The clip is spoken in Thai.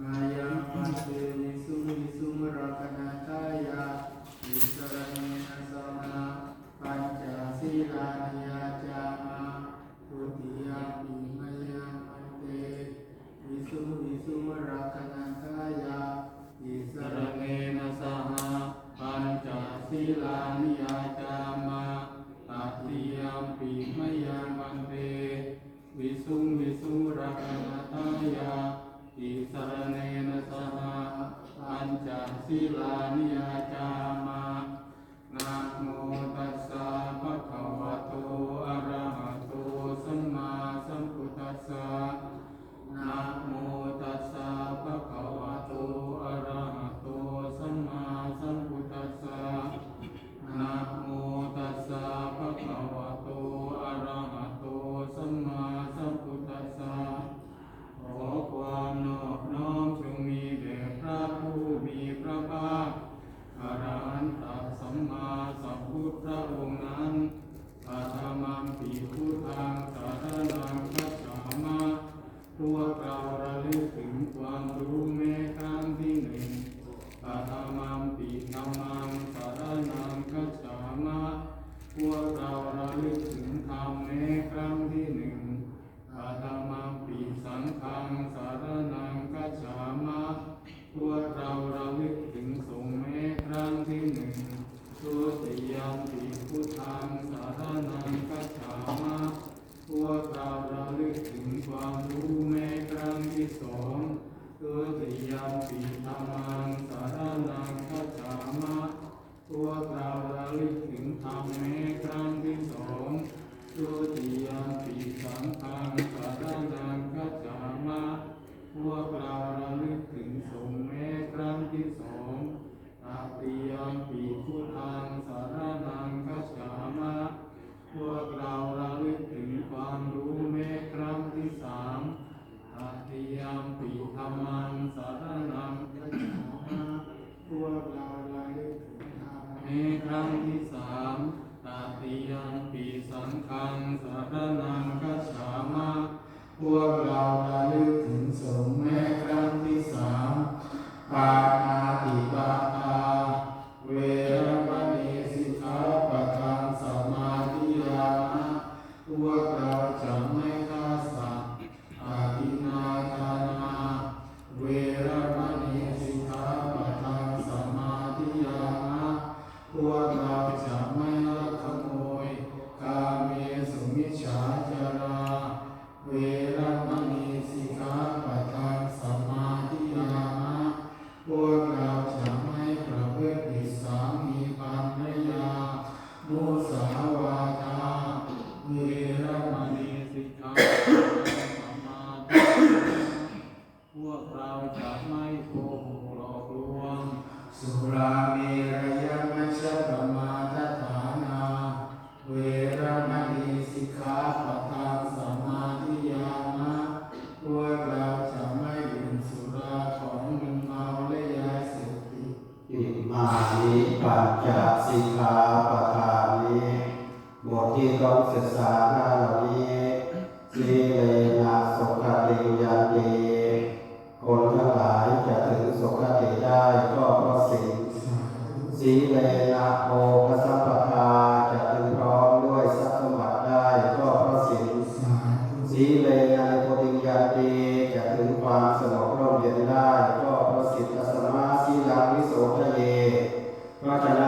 มายังมันเตวิสุวิสุรักนาทายาวิสรเนนะสมาปัญจศีลานิยาจามาทุติยมปิมยังมันเตวิสุวิสุรักนาทายาวิสรเนนะสมาปัญจศีลานิยาจามา ศิลานิยาจาม พระองค์นั้นอาตมัมปีพุทธังสารนังคัจฉามะพวกเราระลึกถึงความรู้แม้ครั้งที่หนึ่ง อาตมัมปิธรรมังสารนังคัจฉามะพวกเราระลึกถึงธรรมแม้ครั้งที่หนึ่ง อาตมัมปิสังฆังสารนังคัจฉามะพวกเราระลึกถึงสงฆ์แม้ครั้งที่หนึ่งทุติยมปิ ตังสารนังคัจฉามะพวกเราระลึกถึงความรู้แม้ครั้งที่สองทุติยามปีธรรมังสารนังคัจฉามะพวกเราระลึกถึงธรรมแม้ครั้ง เราระลึกถึงธรรมในครั้งที่สามตาติยัมปีสังฆังสารนังกัจฉามะพวกเรา ปัญจสิกขาปทานิบทที่ต้องศึกษาหน้าเหล่านี้สีเลนะสุขติยันติคนทั้งหลายจะถึงสุขติได้ก็เพราะสิ่งสีเลนะโภคสัมปทาจะถึงพร้อมด้วยทรัพย์สมบัติได้ก็เพราะสิ่งสีเลนะโพธิญาตีจะถึงความสงบร่มเย็นได้ Mátala.